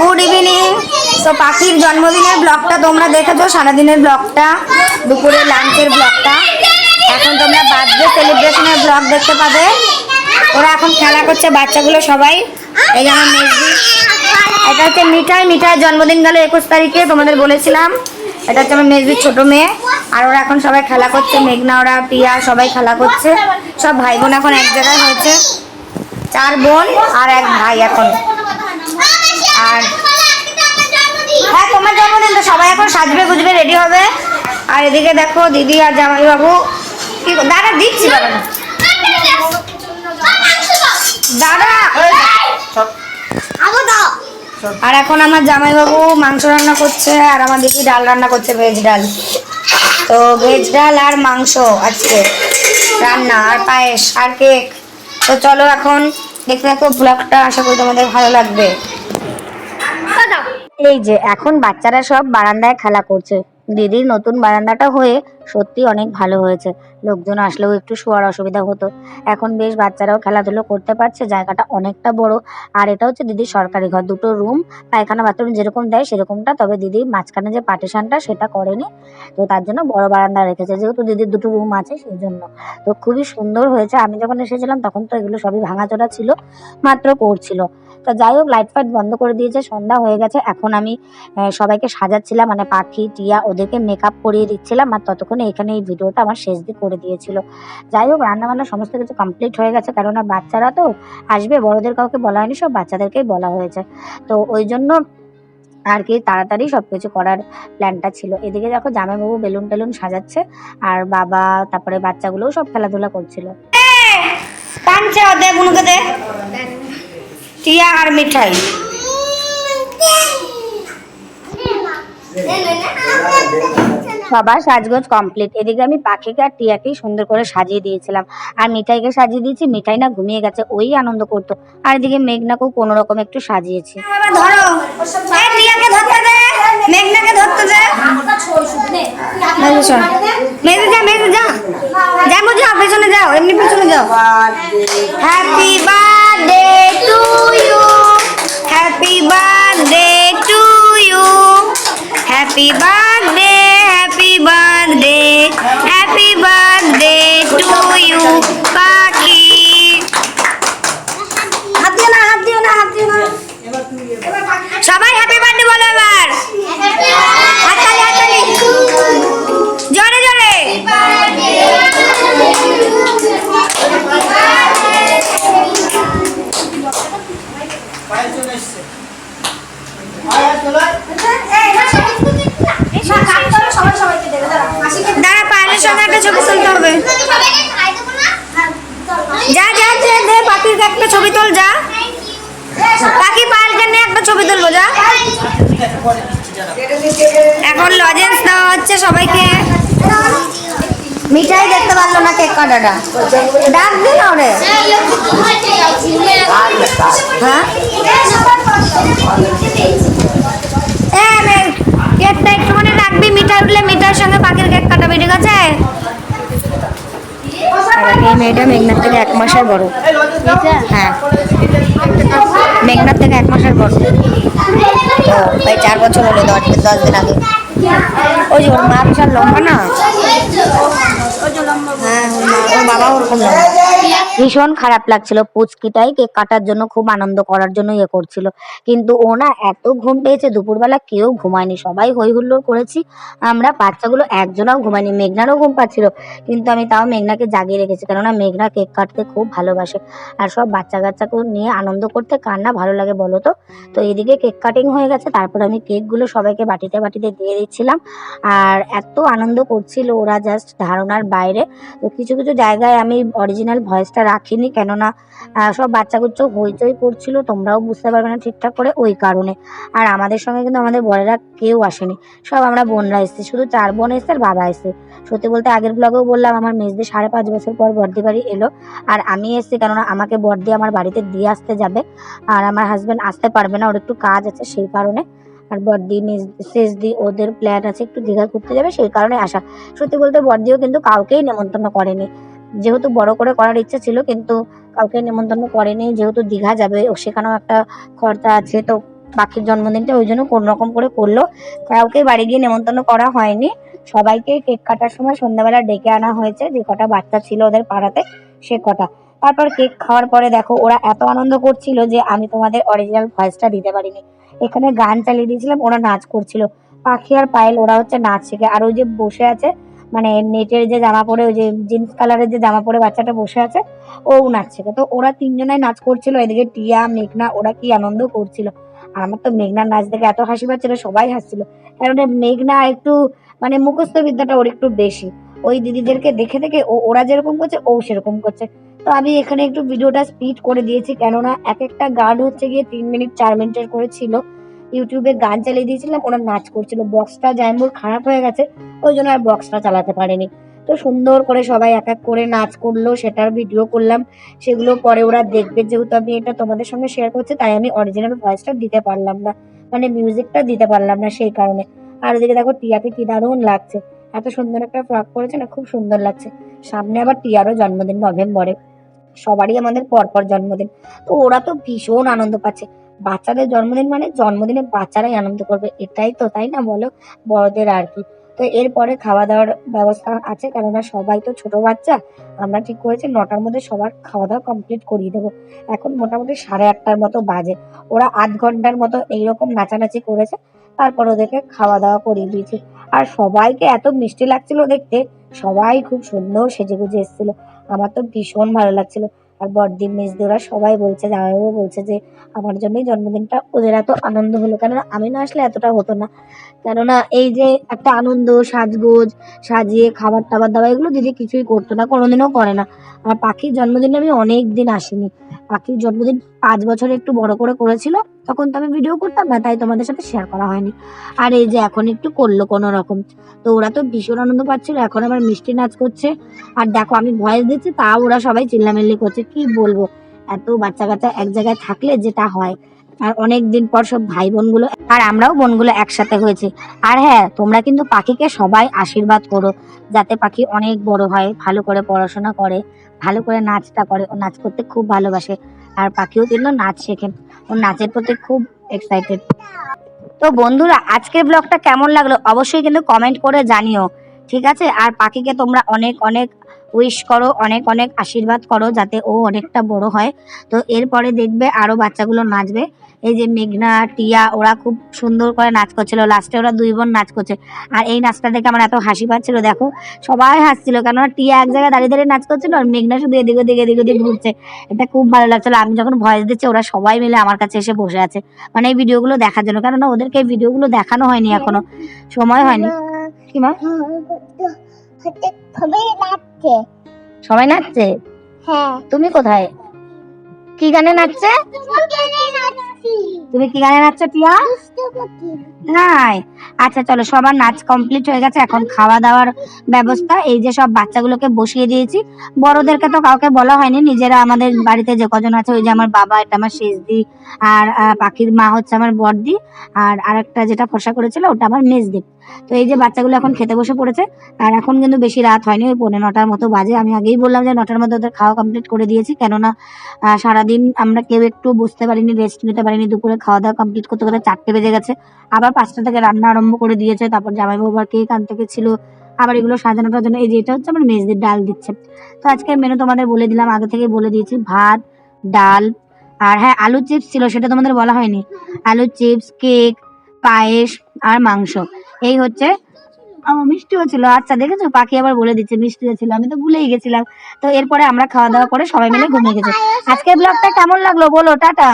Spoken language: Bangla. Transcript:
Good evening. তো পাখির জন্মদিনের ব্লগটা তোমরা দেখেছ, সারাদিনের ব্লগটা দুপুরে লাঞ্চের ব্লগটা। এখন তোমরা বার্থডে সেলিব্রেশনের ব্লগ দেখতে পাবে। ওরা এখন খেলা করছে বাচ্চাগুলো সবাই। এই যেমন মেজদি। এটা হচ্ছে মিঠাই মিঠাই জন্মদিন গেল একুশ তারিখে, তোমাদের বলেছিলাম। এটা হচ্ছে আমার মেজদির ছোটো মেয়ে। আর ওরা এখন সবাই খেলা করছে, মেঘনা, ওরা পিয়া সবাই খেলা করছে। সব ভাই বোন এখন এক জায়গায় হয়েছে। চার বোন আর এক ভাই এখন। আর হ্যাঁ তোমার জন্মদিন তো সবাই এখন সাজবে, গুজবে রেডি হবে। আর এদিকে দেখো দিদি আর জামাই বাবু কি দাঁড়া দিচ্ছি দাঁড়া আর এখন আমার জামাইবাবু মাংস রান্না করছে, আর আমার দিদি ডাল রান্না করছে, ভেজ ডাল। তো ভেজ ডাল আর মাংস আজকে, রান্না আর পায়েস আর কেক। তো চলো এখন দেখতে দেখো ব্লগটা আশা করি তোমাদের ভালো লাগবে। এই যে এখন বাচ্চারা সব বারান্দায় খেলা করছে। দিদির নতুন বারান্দাটা হয়ে সত্যি অনেক ভালো হয়েছে। লোকজন আসলেও একটু শোয়ার অসুবিধা হতো। এখন বেশ বাচ্চারাও খেলাধুলো করতে পারছে, জায়গাটা অনেকটা বড়। আর এটা হচ্ছে দিদির সরকারি ঘর, দুটো রুম পায়খানা বাথরুম যেরকম দেয় সেরকমটা। তবে দিদি মাঝখানে যে পার্টিশনটা সেটা করেনি। তো তার জন্য বড় বারান্দা রেখেছে। যেহেতু দিদির দুটো রুম আছে সেই জন্য তো খুবই সুন্দর হয়েছে। আমি যখন এসেছিলাম তখন তো এগুলো সবই ভাঙাচোরা ছিল, মাত্র করছিল তো যাই হোক লাইট ফাইট বন্ধ করে দিয়েছে, সন্ধ্যা হয়ে গেছে। এখন আমি সবাইকে সাজাচ্ছিলাম। মানে পাখি, টিয়া, ওদেরকে মেকআপ করিয়ে দিচ্ছিলাম। আর ততক্ষণে এখানে এই ভিডিওটা আমার শেষ দিয়ে করে দিয়েছিল যাই হোক রান্নাবান্না সমস্ত কিছু কমপ্লিট হয়ে গেছে কেননা বাচ্চারা তো আসবে বড়দের কাউকে বলা হয়নি সব বাচ্চাদেরকেই বলা হয়েছে তো ওই জন্য আর কি তাড়াতাড়ি সবকিছু করার প্ল্যানটা ছিল এদিকে দেখো জামাইবাবু বেলুন টেলুন সাজাচ্ছে আর বাবা তারপরে বাচ্চাগুলোও সব খেলাধুলা করছিল পাঞ্চা দে দে টিয়া আর মিঠাই সবার সাজগোজ কমপ্লিট এদিকে আমি পাখিকে আর টিয়াকেই সুন্দর করে সাজিয়ে দিয়েছিলাম। আর মিঠাইকে সাজিয়ে দিয়েছি মিঠাই না ঘুমিয়ে গেছে ওই আনন্দ করতো। আর এদিকে মেঘনাকেও কোনো রকম একটু সাজিয়েছি। ধরো। টিয়াকে ধরতে দে। মেঘনাকে ধরতে দে। মেঘে যা মেঘে যা। যাব যাও পেছনে যাও এমনি পেছনে যাও। Happy birthday to you happy birthday to you happy birthday happy birthday to you পাখি হাত দিও না হাত দিও না হাত দিও না। সবাই ছবি তোল, যা। পাখি পায়েলকে নিয়ে একটা ছবি তুলবো, যা। এখন লজেন্স দেওয়া হচ্ছে সবাইকে। মিঠাই দেখতে পারল না কেক কাটাটা। ডাক দিন ওরে। হ্যাঁ? কেকটা একটুখানি রাখবি, মিঠাই উঠলে মিঠার সঙ্গে পাখির কেক কাটাবি, ঠিক আছে? এই মেয়েটা মেঘনার থেকে এক মাসের বড়। হ্যাঁ। মেঘনার থেকে এক মাসের বড়। প্রায় চার বছর হলো দশ দশ দিন আগে। ওই ওর মা বিশাল লম্বা না? হ্যাঁ ওর বাবা ওরকম লম্বা। ভীষণ খারাপ লাগছিল। পুচকিটাই কেক কাটার জন্য খুব আনন্দ করার জন্য ইয়ে করছিল। কিন্তু ও না এত ঘুম পেয়েছে, দুপুরবেলা কেউ ঘুমায়নি। সবাই হই হুল্লোড় করেছি। আমরা বাচ্চাগুলো একজনও ঘুমায়নি, মেঘনারও ঘুম পাচ্ছিল। কিন্তু আমি তাও মেঘনাকে জাগিয়ে রেখেছি, কেননা মেঘনা কেক কাটতে খুব ভালোবাসে। আর সব বাচ্চা কাচ্চাকে নিয়ে আনন্দ করতে কার না ভালো লাগে বলো তো? তো এদিকে কেক কাটিং হয়ে গেছে। তারপর আমি কেকগুলো সবাইকে বাটিতে বাটিতে দিয়ে দিচ্ছিলাম। আর এত আনন্দ করছিল ওরা জাস্ট ধারণার বাইরে। তো কিছু কিছু জায়গায় আমি অরিজিনাল ভয়েসটা রাখিনি কেননা সব বাচ্চা কুচ্চো হইচই করছিল তোমরাও বুঝতে পারবে না ঠিকঠাক করে ওই কারণে। আর আমাদের সঙ্গে কিন্তু আমাদের বড়েরা কেউ আসেনি। সব আমরা বোনরা এসেছি শুধু চার বোন এসছে আর বাবা এসছে। সত্যি বলতে আগের ব্লগেও বললাম আমার মেজদি সাড়ে পাঁচ বছর পর বর্দি বাড়ি এলো। আর আমি এসেছি কেননা আমাকে বর্দি আমার বাড়িতে দিয়ে আসতে যাবে। আর আমার হাজব্যান্ড আসতে পারবে না ওর একটু কাজ আছে সেই কারণে। আর বর্দি মেজ শেষদি ওদের প্ল্যান আছে একটু দীঘা ঘুরতে যাবে সেই কারণে আসা। সত্যি বলতে বর্দিও কিন্তু কাউকেই নেমন্তন্ন করেনি। যেহেতু বড় করে করার ইচ্ছে ছিল, কিন্তু কাউকে নেমন্তন্ন করেনি। যেহেতু দীঘা যাবে সেখানেও একটা খরচা আছে, তো পাখির জন্মদিনটা ওই জন্য কোনো রকম করে করল। কাউকে বাড়ি গিয়ে নেমন্তন্ন করা হয়নি। সবাইকে কেক কাটার সময় সন্ধ্যাবেলা ডেকে আনা হয়েছে, যে কটা বাচ্চা ছিল ওদের পাড়াতে, সে কটা। তারপর কেক খাওয়ার পরে দেখো, ওরা এত আনন্দ করছিল যে আমি তোমাদের অরিজিনাল ভয়েসটা দিতে পারিনি। এখানে গান চালিয়ে দিয়েছিলাম, ওরা নাচ করছিল। পাখি আর পায়েল, ওরা হচ্ছে নাচ শেখে। আর ওই যে বসে আছে মানে নেটের যে জামা পরে, ওই যে জিন্স কালারের যে জামা পরে বাচ্চাটা বসে আছে, ও নাচছে। তো ওরা তিনজনাই নাচ করছিল, এদিকে টিয়া, মেঘনা, ওরা কি আনন্দ করছিল। আর আমার তো মেঘনার নাচ দেখে এত হাসি পাচ্ছিল, সবাই হাসছিল। কারণ মেঘনা একটু মানে মুখস্থ বিদ্যাটা ওর একটু বেশি। ওই দিদিদেরকে দেখে দেখে ও, ওরা যেরকম করছে, ও সেরকম করছে। তো আমি এখানে একটু ভিডিওটা স্পিড করে দিয়েছি, কেননা এক একটা গান হচ্ছে গিয়ে তিন মিনিট, চার মিনিটের করে ছিল। ইউটিউবে গান চালিয়ে দিয়েছিলাম, ওরা নাচ করছিল বক্সটা জাইমুর খারাপ হয়ে গেছে, ওই জন্য আর বক্সটা চালাতে পারেনি। তো সুন্দর করে সবাই এক এক করে নাচ করল, সেটার ভিডিও করলাম, সেগুলো পরে ওরা দেখবে, যেহেতু আমি এটা তোমাদের সঙ্গে শেয়ার করছি, তাই আমি অরিজিনাল ভয়েসটা দিতে পারলাম না মানে মিউজিকটা দিতে পারলাম না সেই কারণে। আর ওদিকে দেখো টিয়াকে কি দারুণ লাগছে, এত সুন্দর একটা ফ্রক পরেছে না, খুব সুন্দর লাগছে। সামনে আবার টিয়ারও জন্মদিন নভেম্বরে, সবারই আমাদের পরপর জন্মদিন, তো ওরা তো ভীষণ আনন্দ পাচ্ছে। বাচ্চাদের জন্মদিন মানে জন্মদিনে বাচ্চারাই আনন্দ করবে, এটাই তো, তাই না বলো? বড়দের আর কি। তো এরপরে খাওয়া দাওয়ার ব্যবস্থা আছে, কেননা সবাই তো ছোট বাচ্চা। আমরা ঠিক করেছি, নটার মধ্যে সবার খাওয়া দাওয়া কমপ্লিট করিয়ে দেবো। এখন মোটামুটি সাড়ে আটটার মতো বাজে। ওরা আধ ঘণ্টার মতো এইরকম নাচানাচি করেছে, তারপর ওদেরকে খাওয়া দাওয়া করিয়ে দিয়েছি। আর সবাইকে এত মিষ্টি লাগছিল দেখতে, সবাই খুব সুন্দর সেজে গুজে এসেছিল। আমার তো ভীষণ ভালো লাগছিল। আর বড়দি মেজদি ওরা সবাই বলছে, জামাইবাবু বলছে যে, আমার জন্যই জন্মদিনটা। ওদের এত আনন্দ হলো। কেননা আমি না আসলে এতটা হতো না। কেননা এই যে একটা আনন্দ, সাজগোজ, সাজিয়ে খাবার টাবার দাবার, এগুলো দিদি কিছুই করতো না, কোনোদিনও করে না। আর পাখির জন্মদিনে আমি অনেক দিন আসিনি। পাখির জন্মদিন পাঁচ বছর একটু বড় করে করেছিল তখন তো আমি ভিডিও করতাম না, তাই তোমাদের সাথে শেয়ার করা হয়নি। আর এই যে এখন একটু করল কোনো রকম, তো ওরা তো ভীষণ আনন্দ পাচ্ছিল, এখন আবার মিষ্টি নাচ করছে। আর দেখো আমি ভয়েস দিচ্ছি, তাও ওরা সবাই চিল্লামিল্লি করছে, কি বলব? এত বাচ্চা কাচ্চা এক জায়গায় থাকলে যেটা হয়। আর অনেক দিন পর সব ভাই বোনগুলো, আর আমরাও বোনগুলো একসাথে হয়েছে। আর হ্যাঁ তোমরা কিন্তু পাখিকে সবাই আশীর্বাদ করো, যাতে পাখি অনেক বড় হয়, ভালো করে পড়াশোনা করে, ভালো করে নাচটা করে ও নাচ করতে খুব ভালোবাসে। আর পাখিও কিন্তু নাচ শেখে। ও নাচের প্রতি খুব এক্সাইটেড তো বন্ধুরা, আজকের ব্লগটা কেমন লাগল অবশ্যই কিন্তু কমেন্ট করে জানিও, ঠিক আছে? আর পাখিকে তোমরা অনেক অনেক উইশ করো অনেক অনেক আশীর্বাদ করো যাতে ও অনেকটা বড় হয় তো এরপরে দেখবে আরও বাচ্চাগুলো নাচবে এই যে মেঘনা টিয়া ওরা খুব সুন্দর করে নাচ করছিল লাস্টে ওরা দুই বোন নাচ করছে আর এই নাচটা দেখে আমার এত হাসি পাচ্ছিল দেখো সবাই হাসছিল কেননা টিয়া এক জায়গায় দাঁড়িয়ে দাঁড়িয়ে নাচ করছিল আর মেঘনা শুধু এদিক ওদিক এদিক ওদিক ঘুরছে এটা খুব ভালো লাগছিল আমি যখন ভয়েস দিচ্ছি ওরা সবাই মিলে আমার কাছে এসে বসে আছে মানে এই ভিডিওগুলো দেখার জন্য কেননা ওদেরকে এই ভিডিওগুলো দেখানো হয়নি এখনও সময় হয়নি কি মা নাচছে? সবাই নাচছে? হ্যাঁ। তুমি কোথায়? কি গানে নাচছে? তুমি কি গানে নাচছো টিয়া? নাই। আচ্ছা চলো সবার নাচ কমপ্লিট হয়ে গেছে। এখন খাওয়া দাওয়ার ব্যবস্থা। এই যে সব বাচ্চাগুলোকে বসিয়ে দিয়েছি। বড়দেরকে তো কাউকে বলা হয়নি। নিজেরা আমাদের বাড়িতে যে কজন আছে ওই যে আমার বাবা এটা আমার শেষদি আর পাখির মা হচ্ছে আমার বড়দি। আর আরেকটা যেটা ফসা করেছিল ওটা আমার মেজদি। তো এই যে বাচ্চাগুলো এখন খেতে বসে পড়েছে, আর এখন কিন্তু বেশি রাত হয়নি, ওই পৌনে নটার মতো বাজে। আমি আগেই বললাম যে নটার মধ্যে ওদের খাওয়া কমপ্লিট করে দিয়েছি, কেননা সারাদিন আমরা কেউ একটু বুঝতে পারিনি রেস্ট নিতে পারিনি, দুপুরে খাওয়া দাওয়া কমপ্লিট করতে করতে চারটে বেজে গেছে। আবার পাঁচটা থেকে রান্না আরম্ভ করে দিয়েছে, তারপর জামাইবাবু আর কেক আনতে ছিল আবার এগুলো সাজানোটার জন্য, এই যে এটা হচ্ছে আমার মেজদির ডাল দিচ্ছে। তো আজকের মেনু তোমাদের বলে দিলাম, আগে থেকে বলে দিয়েছি, ভাত, ডাল, আর হ্যাঁ আলু চিপস ছিল, সেটা তোমাদের বলা হয়নি। আলু চিপস কেক পায়েস, আর মাংস। এই হচ্ছে, আমার মিষ্টিও ছিল আচ্ছা দেখেছ? পাখি আবার বলে দিচ্ছে মিষ্টিও ছিল আমি তো ভুলেই গেছিলাম। তো এরপরে আমরা খাওয়া দাওয়া করে সবাই মিলে ঘুমিয়ে গেছি। আজকের ব্লগটা কেমন লাগল বলো? টাটা।